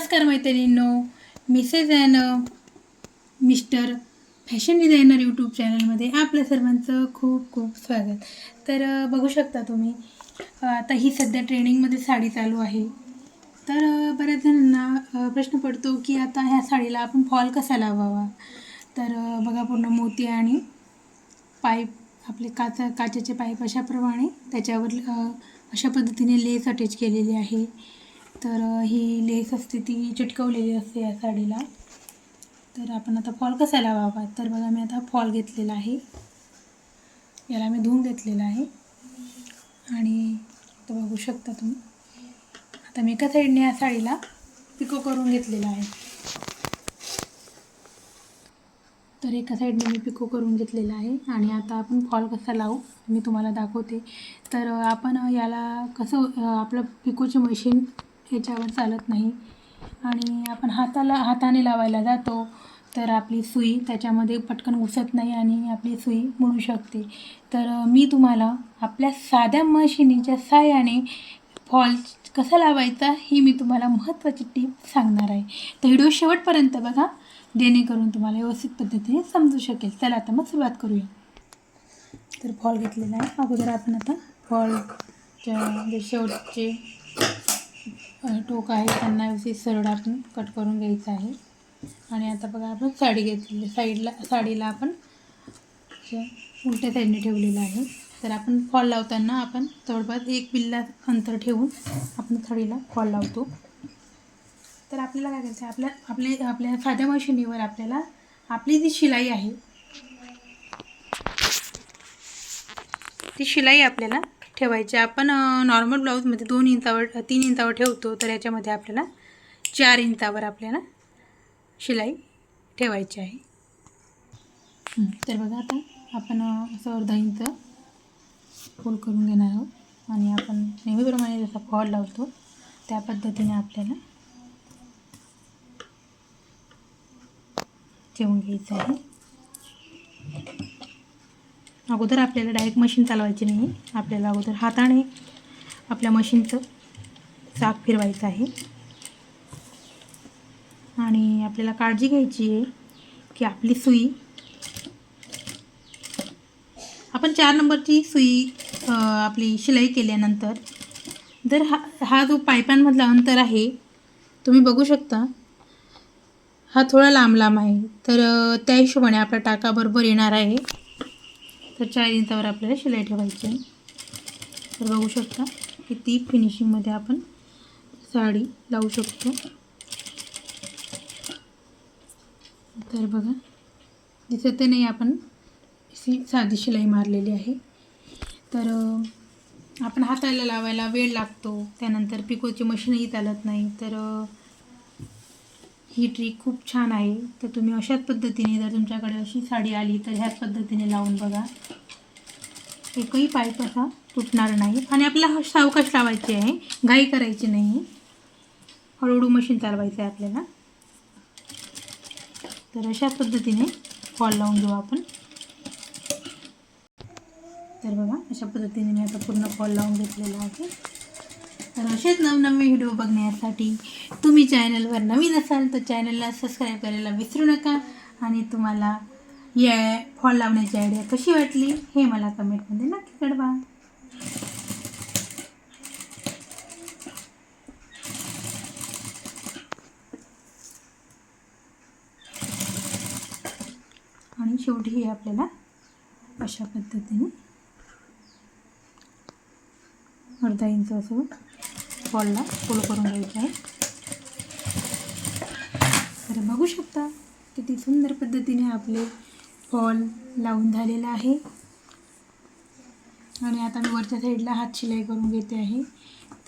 नमस्कार मैत्रिणींनो mrs and mister fashion designer YouTube चॅनलमध्ये आपल्या सर्वांचं खूप खूप स्वागत. तर बघू शकता तुम्ही आता ही सध्या ट्रेनिंगमध्ये साडी चालू आहे. तर बऱ्याच जणांना प्रश्न पडतो की आता ह्या साडीला आपण फॉल कसा लावावा? तर बघा पूर्ण मोती आणि पाईप आपले काचा काचेचे पाईप अशाप्रमाणे त्याच्यावर अशा पद्धतीने लेस अटॅच केलेली आहे. तर ही लेस असते ती चिटकवलेली असते या साडीला. तर आपण आता फॉल कसा लावावा तर बघा मी आता फॉल घेतलेला आहे. याला मी धुवून घेतलेला आहे. आणि आता बघू शकता तुम्ही. आता मी एका साईडने या साडीला पिको करून घेतलेला आहे. तर एका साईडने मी पिको करून घेतलेला आहे. आणि आता आपण फॉल कसा लावू मी तुम्हाला दाखवते. तर आपण याला कसं आपलं पिकोची मशीन ह्याच्यावर चालत नाही. आणि आपण हाताला हाताने लावायला जातो तर आपली सुई त्याच्यामध्ये पटकन घुसत नाही आणि आपली सुई मुडू शकते. तर मी तुम्हाला आपल्या साध्या मशिनीच्या साहाय्याने फॉल कसा लावायचा ही मी तुम्हाला महत्त्वाची टीप सांगणार आहे. तर व्हिडिओ शेवटपर्यंत बघा जेणेकरून तुम्हाला व्यवस्थित पद्धतीने समजू शकेल. चला आता मग सुरुवात करूया. तर फॉल घेतलेला आहे. अगोदर आपण आता फॉलच्या जे शेवटचे टोक आहे. त्यांना व्यवस्थित सरळ आपण कट करून घ्यायचं आहे. आणि आता बघा आपण साडी घेतलेली साईडला साडीला आपण उलट्या साईडने ठेवलेलं आहे. तर आपण फॉल लावताना आपण जवळपास एक बिल्ला अंतर ठेवून आपण साडीला फॉल लावतो. तर आपल्याला काय करायचं आहे? आपल्या आपले आपल्या साध्या मशिनीवर आपल्याला आपली जी शिलाई आहे ती शिलाई आपल्याला ठेवायची. आपण नॉर्मल ब्लाऊजमध्ये दोन इंचावर तीन इंचावर ठेवतो तर याच्यामध्ये आपल्याला चार इंचावर आपल्याला शिलाई ठेवायची आहे. तर बघा आता आपण असं अर्धा इंच फोल्ड करून घेणार आहोत. आणि आपण नेहमीप्रमाणे जसा फॉल लावतो त्या पद्धतीने आपल्याला ठेवून घ्यायचं आहे. अगोदर आपल्याला डायरेक्ट मशीन चालवायची नाही. आपल्याला अगोदर हाताने आपल्या मशीनचं चाक फिरवायचं आहे. आणि आपल्याला काळजी घ्यायची आहे की आपली सुई आपण चार नंबरची सुई आपली शिलाई केल्यानंतर जर हा हा जो पायपांमधला अंतर आहे तुम्ही बघू शकता हा थोडा लांब लांब आहे. तर त्या हिशोबाने आपला टाका बरोबर येणार आहे. तर चार इंचावर आपल्याला शिलाई ठेवायची आहे. तर बघू शकता किती फिनिशिंगमध्ये आपण साडी लावू शकतो. तर बघा दिसत नाही आपण सी साधी शिलाई मारलेली आहे. तर आपण हाताला लावायला वेळ लागतो. त्यानंतर पिकोची मशीनही चालत नाही. तर ही ट्रिक खूप छान आहे. तर तुम्ही अशाच पद्धतीने जर तुमच्याकडे अशी साडी आली तर ह्याच पद्धतीने लावून बघा. एकही पाईप असा तुटणार नाही. आणि आपल्याला हा सावकाश लावायची आहे. घाई करायची नाही. हळूहळू मशीन चालवायचं आहे आपल्याला. तर अशाच पद्धतीने फॉल लावून घेऊ आपण. तर बघा अशा पद्धतीने मी आता पूर्ण फॉल लावून घेतलेला आहे. तर असेच नवनवे व्हिडिओ बघण्यासाठी तुम्ही चॅनलवर नवीन असाल तर चॅनलला सबस्क्राईब करायला विसरू नका. आणि तुम्हाला या फॉल लावण्याची आयडिया कशी वाटली हे मला कमेंटमध्ये नक्की कळवा. आणि शेवटी हे आपल्याला अशा पद्धतीने अर्धा इंच असं फॉलला फुल करून घ्यायचं आहे. तर बघू शकता किती सुंदर पद्धतीने आपले फॉल लावून झालेला आहे. आणि आता मी वरच्या साईडला हात शिलाई करून घेते आहे.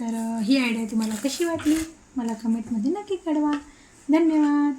तर ही आयडिया तुम्हाला कशी वाटली? मला कमेंटमध्ये नक्की कळवा. धन्यवाद.